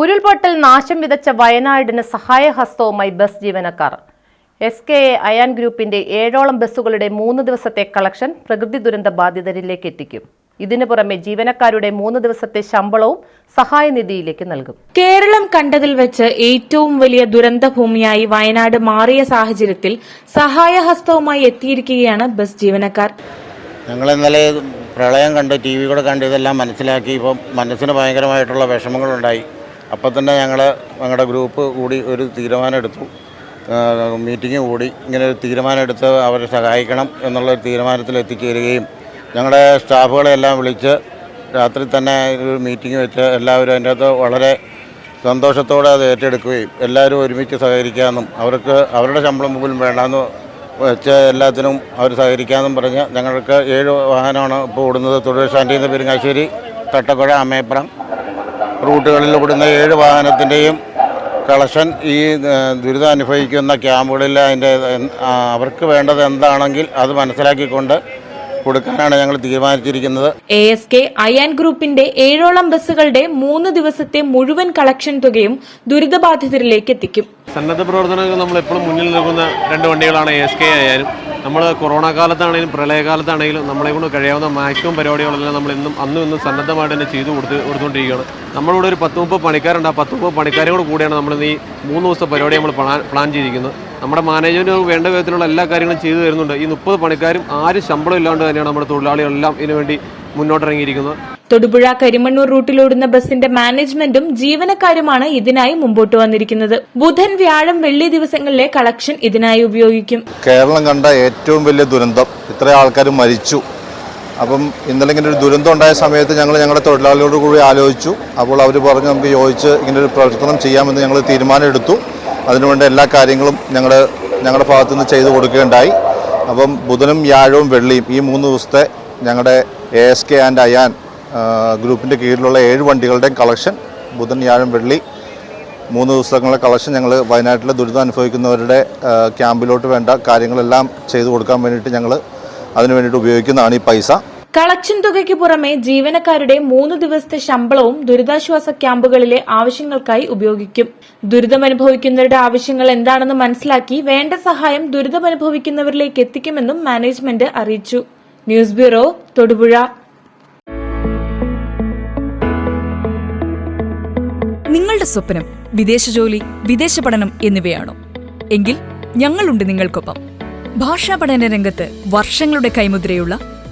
ഉരുൾപൊട്ടൽ നാശം വിതച്ച വയനാടിന് സഹായഹസ്തവുമായി ബസ് ജീവനക്കാർ. എസ് കെ എ അയാൻ ഗ്രൂപ്പിന്റെ ഏഴോളം ബസ്സുകളുടെ മൂന്ന് ദിവസത്തെ കളക്ഷൻ പ്രകൃതി ദുരന്ത ബാധിതരിലേക്ക് എത്തിക്കും. ഇതിനു പുറമെ ജീവനക്കാരുടെ മൂന്ന് ദിവസത്തെ ശമ്പളവും സഹായനിധിയിലേക്ക് നൽകും. കേരളം കണ്ടതിൽ വെച്ച് ഏറ്റവും വലിയ ദുരന്ത ഭൂമിയായി വയനാട് മാറിയ സാഹചര്യത്തിൽ സഹായഹസ്തവുമായി എത്തിയിരിക്കുകയാണ് ബസ് ജീവനക്കാർ. ഞങ്ങൾ ഇന്നലെ പ്രളയം കണ്ട് ടി വി കൂടെ കണ്ട് ഇതെല്ലാം മനസ്സിലാക്കി. ഇപ്പം മനസ്സിന് ഭയങ്കരമായിട്ടുള്ള വിഷമങ്ങളുണ്ടായി. അപ്പം തന്നെ ഞങ്ങൾ ഞങ്ങളുടെ ഗ്രൂപ്പ് കൂടി ഒരു തീരുമാനം എടുത്തു മീറ്റിംഗ് കൂടി ഇങ്ങനെ ഒരു തീരുമാനം എടുത്ത് അവരെ സഹായിക്കണം എന്നുള്ളൊരു തീരുമാനത്തിൽ എത്തിച്ചേരുകയും ഞങ്ങളുടെ വിളിച്ച് രാത്രി തന്നെ ഒരു മീറ്റിംഗ് വെച്ച് എല്ലാവരും അതിന്റെ അകത്ത് വളരെ സന്തോഷത്തോടെ അത് ഏറ്റെടുക്കുകയും എല്ലാവരും ഒരുമിച്ച് സഹകരിക്കാമെന്നും അവർക്ക് അവരുടെ ശമ്പളം പോലും വേണ്ടാന്ന് വെച്ച് എല്ലാത്തിനും അവർ സഹകരിക്കാമെന്നും പറഞ്ഞ് ഞങ്ങൾക്ക് ഏഴ് വാഹനമാണ് ഇപ്പോൾ ഓടുന്നത്. തൊഴിൽശാന്തിയിൽ നിന്ന് പെരുങ്ങാശ്ശേരി തട്ടക്കുഴ അമ്മയപ്പുറം റൂട്ടുകളിൽ ഓടുന്ന ഏഴ് വാഹനത്തിന്റെയും കളക്ഷൻ ഈ ദുരിതം അനുഭവിക്കുന്ന ക്യാമ്പുകളിൽ അതിന്റെ അവർക്ക് വേണ്ടത് എന്താണെങ്കിൽ അത് മനസ്സിലാക്കിക്കൊണ്ട് കൊടുക്കാനാണ് ഞങ്ങൾ തീരുമാനിച്ചിരിക്കുന്നത്. എ എസ് കെ അയാൻ ഗ്രൂപ്പിന്റെ ഏഴോളം ബസ്സുകളുടെ മൂന്ന് ദിവസത്തെ മുഴുവൻ കളക്ഷൻ തുകയും ദുരിതബാധിതരിലേക്ക് എത്തിക്കും. സന്നദ്ധ പ്രവർത്തനങ്ങൾ നമ്മൾ എപ്പോഴും മുന്നിൽ നിൽക്കുന്ന രണ്ട് വണ്ടികളാണ് എസ് കെ ആയാലും നമ്മൾ കൊറോണ കാലത്താണെങ്കിലും പ്രളയകാലത്താണെങ്കിലും നമ്മളെ കൊണ്ട് കഴിയാവുന്ന മാക്സിമം പരിപാടികളെല്ലാം നമ്മൾ ഇന്നും അന്നും ഇന്നും സന്നദ്ധമായിട്ട് തന്നെ ചെയ്തു കൊടുത്ത് കൊടുത്തുകൊണ്ടിരിക്കുകയാണ്. നമ്മളിവിടെ ഒരു പത്ത് മുപ്പത് പണിക്കാരുണ്ട്. ആ പത്ത് മുപ്പത് പണിക്കാരോട് കൂടെ കൂടിയാണ് നമ്മൾ ഈ മൂന്ന് ദിവസത്തെ പരിപാടി നമ്മൾ പ്ലാൻ പ്ലാൻ ചെയ്തിരിക്കുന്നത്. നമ്മുടെ മാനേജ്മെന്റ് വേണ്ട വിധത്തിലുള്ള എല്ലാ കാര്യങ്ങളും ചെയ്തു തരുന്നുണ്ട്. ഈ മുപ്പത് പണിക്കാരും ആരും ശമ്പളം ഇല്ലാണ്ട് തന്നെയാണ് നമ്മുടെ തൊഴിലാളികളെല്ലാം ഇതിനുവേണ്ടി മുന്നോട്ടിറങ്ങിയിരിക്കുന്നത്. തൊടുപുഴ കരിമണ്ണൂർ റൂട്ടിലോടുന്ന ബസിന്റെ മാനേജ്മെന്റും ജീവനക്കാരുമാണ് ഇതിനായി മുമ്പോട്ട് വന്നിരിക്കുന്നത്. ബുധൻ വ്യാഴം വെള്ളി ദിവസങ്ങളിലെ കളക്ഷൻ ഇതിനായി ഉപയോഗിക്കും. കേരളം കണ്ട ഏറ്റവും വലിയ ദുരന്തം. ഇത്ര ആൾക്കാർ മരിച്ചു. അപ്പം ഇന്നലെ ഇങ്ങനെ ഒരു ദുരന്തം ഉണ്ടായ സമയത്ത് ഞങ്ങൾ ഞങ്ങളുടെ തൊഴിലാളികളോട് കൂടി ആലോചിച്ചു. അപ്പോൾ അവർ പറഞ്ഞു നമുക്ക് യോജിച്ച് ഇങ്ങനെ ഒരു പ്രവർത്തനം ചെയ്യാമെന്ന് ഞങ്ങൾ തീരുമാനം എടുത്തു അതിനുവേണ്ട എല്ലാ കാര്യങ്ങളും ഞങ്ങൾ ഞങ്ങളുടെ ഭാഗത്തുനിന്ന് ചെയ്തു കൊടുക്കുകയുണ്ടായി. അപ്പം ബുധനും വ്യാഴവും വെള്ളിയും ഈ മൂന്ന് ദിവസത്തെ ഞങ്ങളുടെ A S K and Ayan ഗ്രൂപ്പിന്റെ കീഴിലുള്ള ഏഴ് വണ്ടികളുടെയും കളക്ഷൻ ബുധൻ വ്യാഴം വെള്ളി മൂന്ന് ദിവസങ്ങളുടെ കളക്ഷൻ ഞങ്ങൾ വയനാട്ടിലെ ദുരിതം അനുഭവിക്കുന്നവരുടെ ക്യാമ്പിലോട്ട് വേണ്ട കാര്യങ്ങളെല്ലാം ചെയ്തു കൊടുക്കാൻ വേണ്ടിയിട്ട് ഞങ്ങൾ അതിനു വേണ്ടിയിട്ട് ഉപയോഗിക്കുന്നതാണ് ഈ പൈസ. കളക്ഷൻ തുകയ്ക്ക് പുറമെ ജീവനക്കാരുടെ മൂന്ന് ദിവസത്തെ ശമ്പളവും ദുരിതാശ്വാസ ക്യാമ്പുകളിലെ ആവശ്യങ്ങൾക്കായി ഉപയോഗിക്കും. ദുരിതമനുഭവിക്കുന്നവരുടെ ആവശ്യങ്ങൾ എന്താണെന്ന് മനസ്സിലാക്കി വേണ്ട സഹായം ദുരിതമനുഭവിക്കുന്നവരിലേക്ക് എത്തിക്കുമെന്നും മാനേജ്മെന്റ് അറിയിച്ചു. News bureau Thodupuzha. നിങ്ങളുടെ സ്വപ്നം വിദേശ ജോലി വിദേശ പഠനം എന്നിവയാണോ? എങ്കിൽ ഞങ്ങളുണ്ട് നിങ്ങൾക്കൊപ്പം. ഭാഷാ പഠന രംഗത്ത് വർഷങ്ങളുടെ കൈമുദ്രയുള്ള